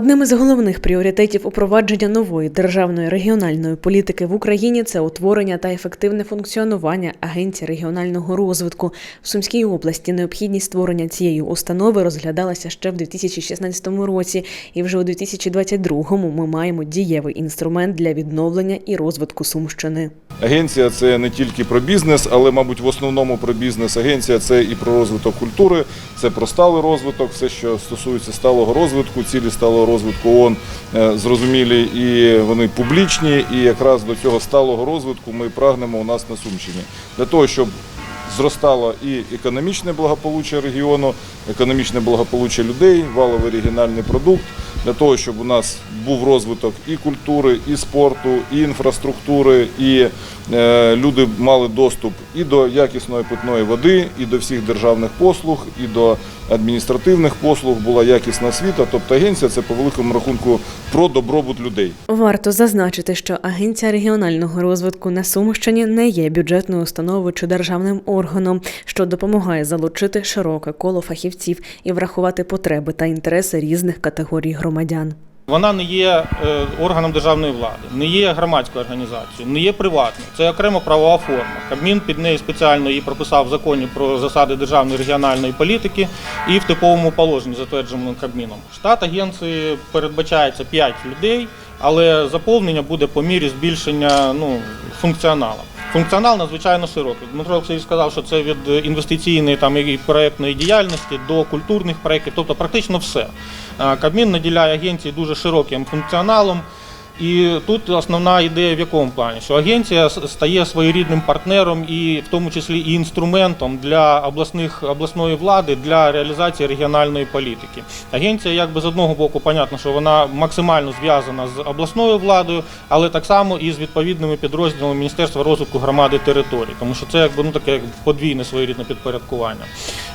Одним із головних пріоритетів упровадження нової державної регіональної політики в Україні це утворення та ефективне функціонування Агенції регіонального розвитку. В Сумській області необхідність створення цієї установи розглядалася ще в 2016 році, і вже у 2022 ми маємо дієвий інструмент для відновлення і розвитку Сумщини. Агенція це не тільки про бізнес, але, мабуть, в основному про бізнес. Агенція це і про розвиток культури, це про сталий розвиток, все, що стосується сталого розвитку, цілі сталого розвитку ООН е, зрозумілі і вони публічні. І якраз до цього сталого розвитку ми прагнемо у нас на Сумщині для того, щоб зростало і економічне благополуччя регіону, економічне благополуччя людей, валовий регіональний продукт, для того, щоб у нас був розвиток і культури, і спорту, і інфраструктури, і е, люди мали доступ і до якісної питної води, і до всіх державних послуг, і до адміністративних послуг була якісна освіта. Тобто агенція це по великому рахунку про добробут людей. Варто зазначити, що Агенція регіонального розвитку на Сумщині не є бюджетною установою чи державним органом, що допомагає залучити широке коло фахівців і врахувати потреби та інтереси різних категорій громадян. Вона не є е, органом державної влади, не є громадською організацією, не є приватною. Це окрема правова форма. Кабмін під нею спеціально її прописав в законі про засади державної регіональної політики і в типовому положенні, затвердженому Кабміном. Штат агенції передбачається 5 людей, але заповнення буде по мірі збільшення ну, функціоналу. Функціонал надзвичайно широкий. Дмитро Олексійович сказав, що це від інвестиційної там і проектної діяльності до культурних проєктів, тобто практично все. А, Кабмін наділяє агенції дуже широким функціоналом. І тут основна ідея в якому плані, що агенція стає своєрідним партнером і в тому числі і інструментом для обласних обласної влади для реалізації регіональної політики. Агенція, якби з одного боку, понятно, що вона максимально зв'язана з обласною владою, але так само і з відповідними підрозділами Міністерства розвитку громади територій, тому що це якби ну таке подвійне своєрідне підпорядкування.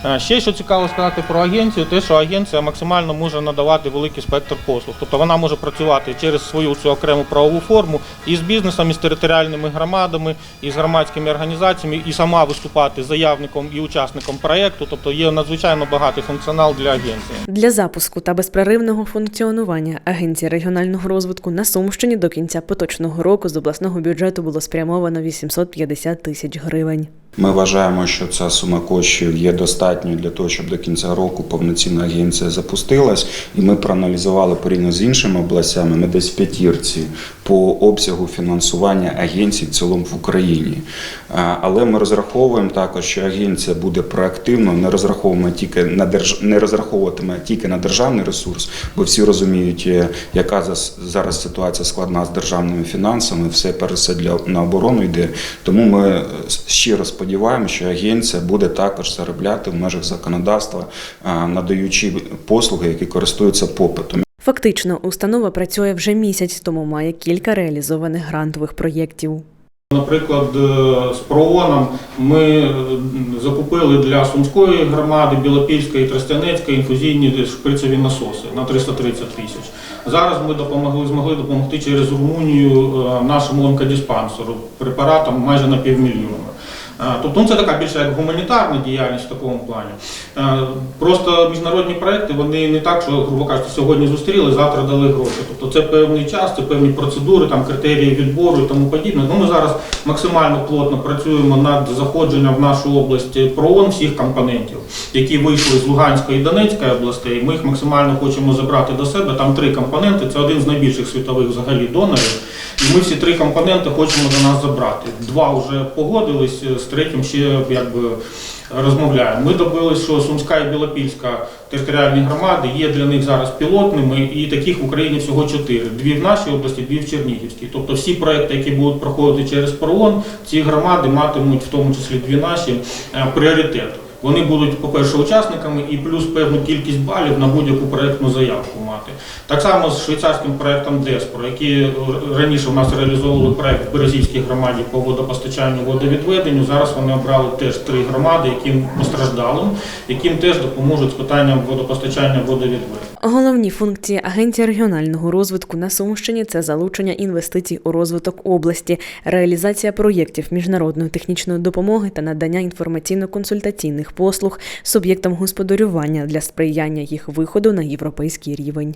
Е, Ще що цікаво сказати про агенцію, те, що агенція максимально може надавати великий спектр послуг. Тобто вона може працювати через свою цю окрему правову форму і з бізнесом, і з територіальними громадами, і з громадськими організаціями, і сама виступати заявником і учасником проєкту. Тобто є надзвичайно багатий функціонал для агенції. Для запуску та безперервного функціонування Агенції регіонального розвитку на Сумщині до кінця поточного року з обласного бюджету було спрямовано 850 тисяч гривень. Ми вважаємо, що ця сума коштів є достатньою для того, щоб до кінця року повноцінна агенція запустилась. І ми проаналізували порівняно з іншими областями. Ми десь в п'ятірці по обсягу фінансування агенцій в цілому в Україні. Але ми розраховуємо також, що агенція буде проактивно, не розраховуємо тільки на держ... не розраховуватиме тільки на державний ресурс, бо всі розуміють, е, яка зараз ситуація складна з державними фінансами, все перш все для на оборону йде. Тому ми е, щиро сподіваємося, що агенція буде також заробляти в межах законодавства, надаючи послуги, які користуються попитом. Фактично, установа працює вже місяць, тому має кілька реалізованих грантових проєктів. Наприклад, е, з прооном ми е, закупили для Сумської громади, Білопільської і Тростянецької інфузійні шприцеві насоси на 330 тисяч. Зараз ми допомогли, змогли допомогти через Румунію е, нашому онкодиспансеру препаратом майже на півмільйона. Е, Тобто ну, це така більше як гуманітарна діяльність в такому плані. Е, Просто міжнародні проекти вони не так, що, грубо кажучи, сьогодні зустріли, завтра дали гроші. Тобто це певний час, це певні процедури, там критерії відбору і тому подібне. Ну, ми зараз максимально плотно працюємо над заходженням в нашу область проон всіх компонентів, які вийшли з Луганської і Донецької областей. Ми їх максимально хочемо забрати до себе. Там три компоненти. Це один з найбільших світових взагалі донорів. Ми всі три компоненти хочемо до нас забрати. Два вже погодились, з третім ще якби розмовляємо. Ми добились, що Сумська і Білопільська територіальні громади є для них зараз пілотними, і таких в Україні всього чотири: дві в нашій області, дві в Чернігівській. Тобто всі проекти, які будуть проходити через ПРООН, ці громади матимуть в тому числі дві наші е, пріоритет. Вони будуть, по-перше, учасниками і плюс певну кількість балів на будь-яку проєктну заявку мати. Так само з швейцарським проєктом Деспро, які раніше в нас реалізовували проєкт в Березівській громаді по водопостачанню водовідведенню. Зараз вони обрали теж три громади, яким постраждалим, яким теж допоможуть з питанням водопостачання водовідведення. Головні функції Агенції регіонального розвитку на Сумщині це залучення інвестицій у розвиток області, реалізація проєктів міжнародної технічної допомоги та надання інформаційно-консультаційних послуг суб'єктам господарювання для сприяння їх виходу на європейський рівень.